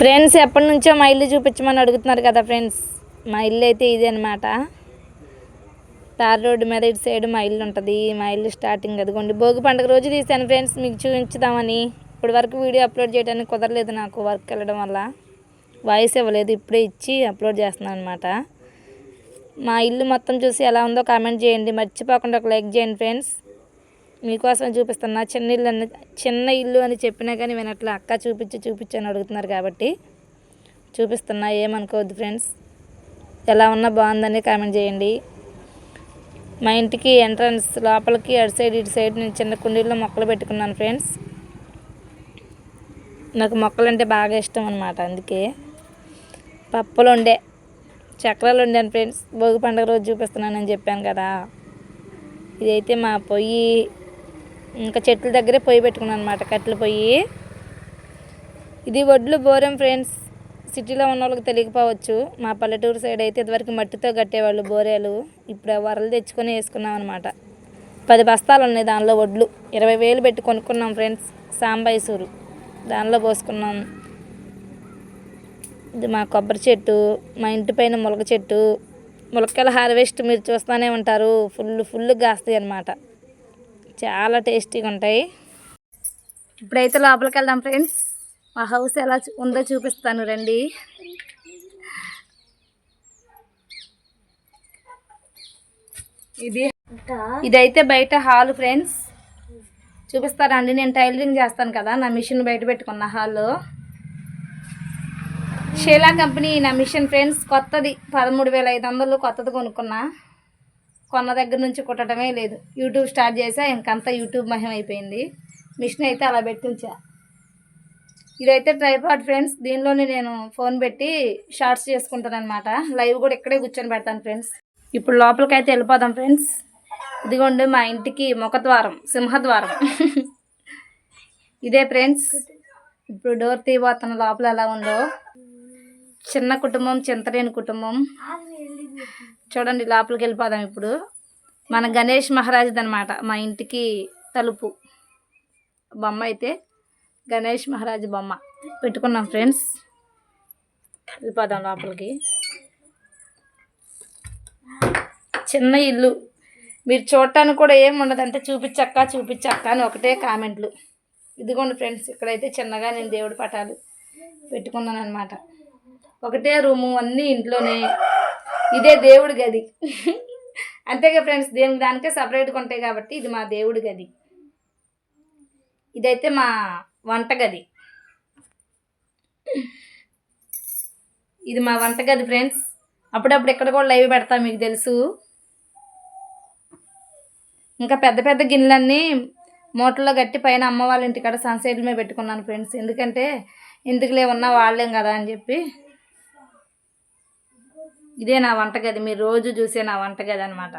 Friends ఎప్పటి నుంచో మా ఇల్లు చూపించమని అడుగుతున్నారు కదా ఫ్రెండ్స్. మా ఇల్లు అయితే ఇది అనమాట తార్ రోడ్డు మీద ఇటు సైడ్ మా ఇల్లు ఉంటుంది. మా ఇల్లు స్టార్టింగ్ అదిగోండి. భోగి పండుగ రోజు తీసాను ఫ్రెండ్స్. మీకు చూపించుదామని. ఇప్పటి వరకు వీడియో అప్లోడ్ చేయడానికి కుదరలేదు నాకు వర్క్ వెళ్ళడం వల్ల. వాయిస్ ఇవ్వలేదు. ఇప్పుడే ఇచ్చి అప్లోడ్ చేస్తున్నాను అనమాట మా ఇల్లు మొత్తం చూసి ఎలా ఉందో కామెంట్ చేయండి. మర్చిపోకుండా ఒక లైక్ చేయండి ఫ్రెండ్స్. మీకోసం చూపిస్తున్నా. చిన్న ఇల్లు అని చిన్న ఇల్లు అని చెప్పినా కానీ వినట్లే అక్క చూపించి చూపించి అని అడుగుతున్నారు కాబట్టి చూపిస్తున్నా. ఏమనుకోవద్దు ఫ్రెండ్స్. ఎలా ఉన్నా బాగుందని కామెంట్ చేయండి. మా ఇంటికి ఎంట్రన్స్ లోపలికి అటు సైడ్ ఇటు సైడ్ నేను చిన్న కుండీల్లో మొక్కలు పెట్టుకున్నాను ఫ్రెండ్స్. నాకు మొక్కలు అంటే బాగా ఇష్టం అనమాట అందుకే పప్పులు ఉండే చక్రాలు ఉండాను ఫ్రెండ్స్. భోగి పండుగ రోజు చూపిస్తున్నానని చెప్పాను కదా. ఇదైతే మా పొయ్యి ఇంకా చెట్ల దగ్గరే పొయ్యి పెట్టుకున్నాను అనమాట కట్టెల పొయ్యి. ఇది వడ్లు బోరం ఫ్రెండ్స్. సిటీలో ఉన్న వాళ్ళకి తెలియకపోవచ్చు. మా పల్లెటూరు సైడ్ అయితే ఇదివరకు మట్టితో కట్టేవాళ్ళు బోరేలు. ఇప్పుడు ఆ వరలు తెచ్చుకొని వేసుకున్నాం అనమాట పది బస్తాలు ఉన్నాయి దానిలో వడ్లు. ఇరవై వేలు పెట్టి కొనుక్కున్నాం ఫ్రెండ్స్ సాంబైసూరు దానిలో పోసుకున్నాం. ఇది మా కొబ్బరి చెట్టు మా ఇంటి పైన మొలక చెట్టు. మొలకల హార్వెస్ట్ మీరు చూస్తూనే ఉంటారు. ఫుల్ ఫుల్ కాస్తాయి అన్నమాట. చాలా టేస్టీగా ఉంటాయి. ఇప్పుడైతే లోపలికి వెళ్దాం ఫ్రెండ్స్. మా హౌస్ ఎలా ఉందో చూపిస్తాను రండి. ఇది ఇదైతే బయట హాల్ ఫ్రెండ్స్. చూపిస్తారండి నేను టైలరింగ్ చేస్తాను కదా నా మిషన్ బయట పెట్టుకున్న హాల్లో. షేలా కంపెనీ నా మిషన్ ఫ్రెండ్స్ కొత్తది. పదమూడు వేల ఐదు వందలు కొత్తది కొనుక్కున్నా. కొన్న దగ్గర నుంచి కుట్టడమే లేదు. యూట్యూబ్ స్టార్ట్ చేసా ఇంకంతా యూట్యూబ్ మహిమ అయిపోయింది. మిషన్ అయితే అలా పెట్టించా. ఇదైతే ట్రైపాడ్ ఫ్రెండ్స్ దీనిలోనే నేను ఫోన్ పెట్టి షార్ట్స్ చేసుకుంటాను అనమాట లైవ్ కూడా ఇక్కడే కూర్చొని పెడతాను ఫ్రెండ్స్ ఇప్పుడు లోపలికి అయితే వెళ్ళిపోదాం ఫ్రెండ్స్ ఇదిగోండి మా ఇంటికి ముఖద్వారం సింహద్వారం. ఇదే ఫ్రెండ్స్ ఇప్పుడు డోర్ తీయబోతున్న లోపల ఎలా ఉందో. చిన్న కుటుంబం చింతలేని కుటుంబం. చూడండి లోపలికి వెళ్ళిపోదాం ఇప్పుడు. మన గణేష్ మహారాజుది అనమాట మా ఇంటికి తలుపు. బొమ్మ అయితే గణేష్ మహారాజు బొమ్మ. పెట్టుకున్నాం ఫ్రెండ్స్. వెళ్ళిపోదాం లోపలికి. చిన్న ఇల్లు. మీరు చూడటానికి కూడా ఏం ఉండదంటే చూపించక్క చూపించక్క అని ఒకటే కామెంట్లు. ఇదిగోండి ఫ్రెండ్స్ ఇక్కడైతే చిన్నగా నేను దేవుడి పటాలు పెట్టుకున్నాను అనమాట ఒకటే రూము అన్నీ ఇంట్లోనే. ఇదే దేవుడి గది. అంతేగా ఫ్రెండ్స్ దేని దానికే సపరేట్గా ఉంటాయి కాబట్టి ఇది మా దేవుడి గది. ఇదైతే మా వంటగది ఇది మా వంటగది ఫ్రెండ్స్. అప్పుడప్పుడు ఇక్కడ కూడా లైవ్ పెడతా మీకు తెలుసు. ఇంకా పెద్ద పెద్ద గిన్నెలన్నీ మోటార్లో గట్టి పైన అమ్మ వాళ్ళ ఇంటికాడ సన్సైడ్ మీద పెట్టుకున్నాను ఫ్రెండ్స్. ఎందుకంటే ఎందుకులే ఉన్నా వాళ్ళేం కదా అని చెప్పి. ఇదే నా వంటగది మీరు రోజు చూసే నా వంటగది అనమాట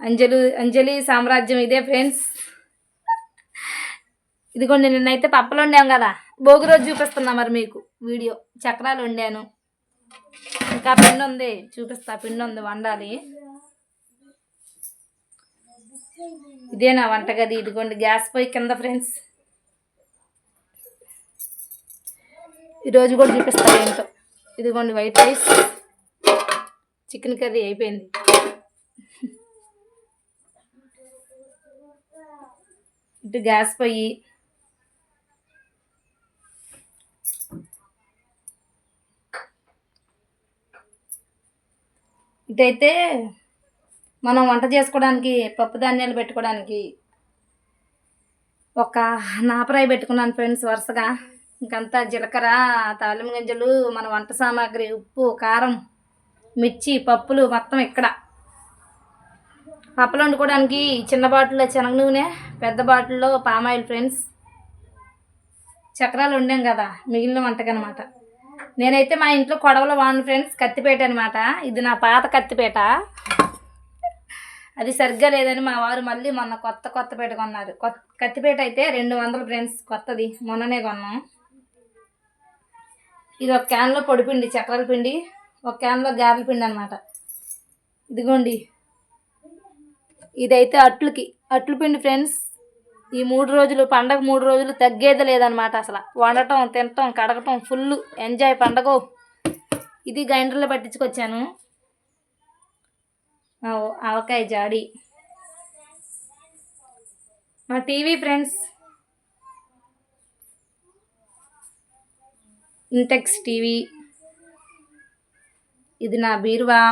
అంజలి అంజలి సామ్రాజ్యం ఇదే ఫ్రెండ్స్. ఇదిగోండి నిన్నైతే పప్పలు వండాం కదా. భోగి రోజు చూపిస్తున్నా మరి మీకు వీడియో. చక్రాలు వండాను. ఇంకా పిండి ఉంది చూపిస్తా. పిండి ఉంది వండాలి. ఇదే నా వంటగది. ఇదిగోండి గ్యాస్ పొయ్యి కింద ఫ్రెండ్స్. ఈరోజు కూడా చూపిస్తారు ఏంటో. ఇదిగోండి వైట్ రైస్. చికెన్ కర్రీ అయిపోయింది. ఇటు గ్యాస్ పొయ్యి. ఇటైతే మనం వంట చేసుకోవడానికి పప్పు ధాన్యాలు పెట్టుకోవడానికి ఒక నాపరాయి పెట్టుకున్నాను ఫ్రెండ్స్ వరుసగా. ఇంకంతా జీలకర్ర తాలింపు గింజలు మన వంట సామాగ్రి ఉప్పు కారం మిర్చి పప్పులు మొత్తం ఇక్కడ. పప్పులు వండుకోవడానికి చిన్న బాటిల్లో శనగ నూనె పెద్ద బాటిల్లో పామాయిల్ ఫ్రెండ్స్. చక్రాలు వండాం కదా మిగిలిన వంటకనమాట నేనైతే మా ఇంట్లో కొడవలో వాడిన ఫ్రెండ్స్ కత్తిపేట అనమాట ఇది నా పాత కత్తిపేట. అది సరిగ్గా లేదని మా వారు మళ్ళీ మొన్న కొత్త కొత్తపేట కొన్నారు. కొత్త కత్తిపేట అయితే రెండు వందలు ఫ్రెండ్స్ కొత్తది. మొన్ననే కొన్నాం. ఇది ఒక క్యాన్లో పొడిపిండి చక్రాల పిండి ఒక క్యాన్లో గారెల పిండి అనమాట ఇదిగోండి. ఇదైతే అట్లకి. అట్లు పిండి ఫ్రెండ్స్ ఈ మూడు రోజులు పండగ మూడు రోజులు తగ్గేది లేదనమాట అసలు. వండటం తినటం కడగటం ఫుల్ ఎంజాయ్ పండగ. ఇది గ్రైండర్లో పట్టించుకొచ్చాను. ఆవకాయ జాడి. మా టీవీ ఫ్రెండ్స్ ఇంటెక్స్ టీవీ. ఇది నా బీరువా.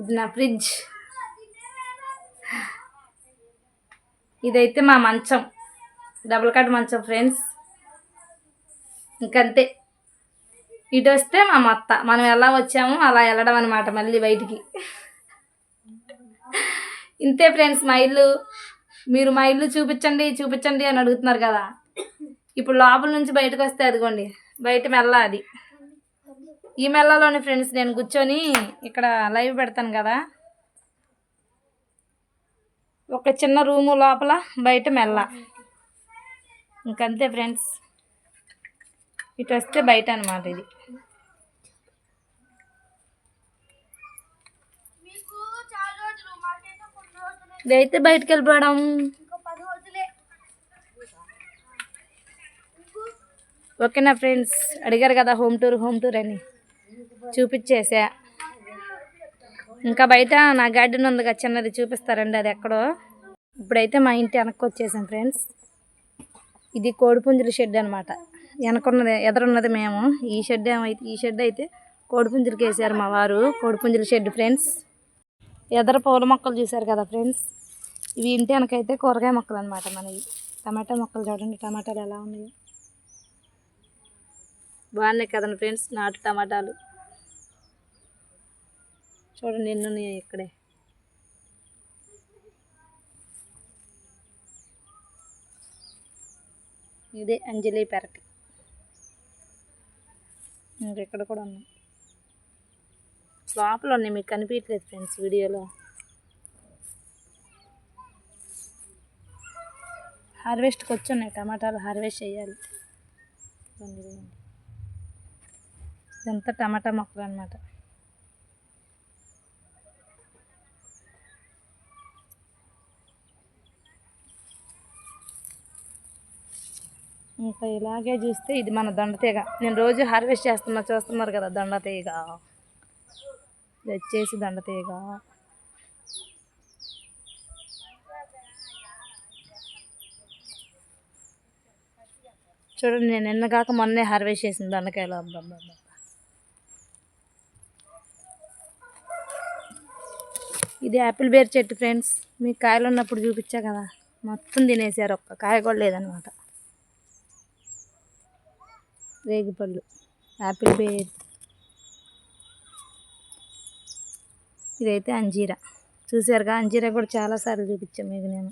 ఇది నా ఫ్రిడ్జ్. ఇదైతే మా మంచం. డబుల్ కాట్ మంచం ఫ్రెండ్స్. ఇంకంతే. ఇటు వస్తే మా మత్త. మనం ఎలా వచ్చామో అలా వెళ్ళడం అనమాట మళ్ళీ బయటికి. ఇంతే ఫ్రెండ్స్ మా ఇల్లు. మీరు మా ఇల్లు చూపించండి చూపించండి అని అడుగుతున్నారు కదా. ఇప్పుడు లోపల నుంచి బయటకు వస్తే అదిగోండి బయట మెల్ల అది. ఈ మెల్లలోని ఫ్రెండ్స్ నేను కూర్చొని ఇక్కడ లైవ్ పెడతాను కదా. ఒక చిన్న రూము లోపల బయట మెల్ల. ఇంకంతే ఫ్రెండ్స్. ఇటు వస్తే బయట అనమాట ఇది. ఇదైతే బయటకు వెళ్ళిపోవడం ఓకేనా ఫ్రెండ్స్ అడిగారు కదా హోమ్ టూర్ హోమ్ టూర్ అని. చూపించేసా. ఇంకా బయట నా గార్డెన్ ఉంది కదా చిన్నది చూపిస్తారండి అది ఎక్కడో. ఇప్పుడైతే మా ఇంటి వెనక్కి వచ్చేసాం ఫ్రెండ్స్. ఇది కోడిపుంజుల షెడ్ అనమాట వెనకున్నది ఎదురున్నది మేము. ఈ షెడ్ ఏమైతే ఈ షెడ్ అయితే కోడిపుంజులకి వేసారు మా వారు కోడిపుంజుల షెడ్ ఫ్రెండ్స్. ఎదర పూల మొక్కలు చూశారు కదా ఫ్రెండ్స్? ఇవి ఇంటి వెనకైతే కూరగాయ మొక్కలు అనమాట మనవి. టమాటా మొక్కలు చూడండి టమాటాలు ఎలా ఉన్నాయి. బాగున్నాయి కదండి ఫ్రెండ్స్ నాటు టమాటాలు. చూడండి ఎన్ని ఉన్నాయి ఇక్కడే. ఇదే అంజలి పెరటి. ఇంకా ఇక్కడ కూడా ఉన్నాయి. లోపల ఉన్నాయి మీకు కనిపించలేదు ఫ్రెండ్స్ వీడియోలో. హార్వెస్ట్కి వచ్చి ఉన్నాయి టమాటాలు హార్వెస్ట్ చేయాలి. ఇదంతా టమాటా మొక్కలు అనమాట ఇంకా ఇలాగే చూస్తే ఇది మన దండతీగ నేను రోజు హార్వెస్ట్ చేస్తున్నా చూస్తున్నారు కదా దండతీగ ఇది వచ్చేసి దొండతీగ చూడండి నేను నిన్న కాక మొన్నే హార్వెస్ట్ చేసిన దండకాయలు. అమ్మ ఇది యాపిల్ బేర్ చెట్టు ఫ్రెండ్స్ మీకు కాయలు ఉన్నప్పుడు చూపించా కదా. మొత్తం తినేసారు. ఒక్క కాయ కూడా లేదనమాట రేగిపళ్ళు. యాపిల్ బేర్ ఇదైతే అంజీరా. చూసారుగా అంజీరా కూడా చాలాసార్లు చూపించాను మీకు నేను.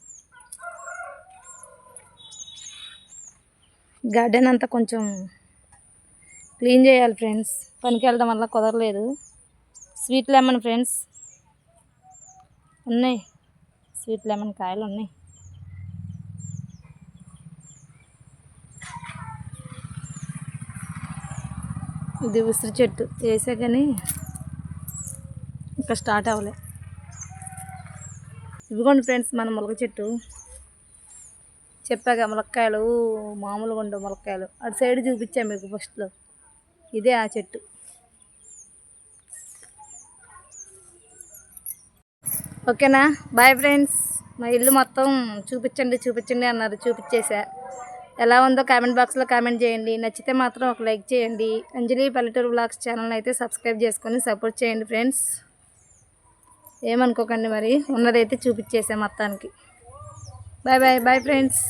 గార్డెన్ అంతా కొంచెం క్లీన్ చేయాలి ఫ్రెండ్స్. పనికి వెళ్ళడం వల్ల కుదరలేదు. Sweet lemon friends. ఉన్నాయి. స్వీట్ లెమన్ కాయలు ఉన్నాయి. ఇది ఉసిరి చెట్టు. వేసా కానీ ఇంకా స్టార్ట్ అవ్వలే. ఇదిగోండి ఫ్రెండ్స్ మన మొలక చెట్టు. చెప్పాక ములక్కాయలు మామూలుగా ఉండవు ములక్కాయలు. అటు సైడ్ చూపించాం మీకు ఫస్ట్లో ఇదే ఆ చెట్టు. ఓకేనా? బాయ్ ఫ్రెండ్స్ మా ఇల్లు మొత్తం చూపించండి చూపించండి అన్నారు చూపించేసా. ఎలా ఉందో కామెంట్ బాక్స్లో కామెంట్ చేయండి. నచ్చితే మాత్రం ఒక లైక్ చేయండి. అంజలి పల్లెటూరు బ్లాగ్స్ ఛానల్ అయితే సబ్స్క్రైబ్ చేసుకొని సపోర్ట్ చేయండి ఫ్రెండ్స్ ఏమనుకోకండి మరి. ఉన్నదైతే చూపించేసాం మొత్తానికి. Bye bye bye friends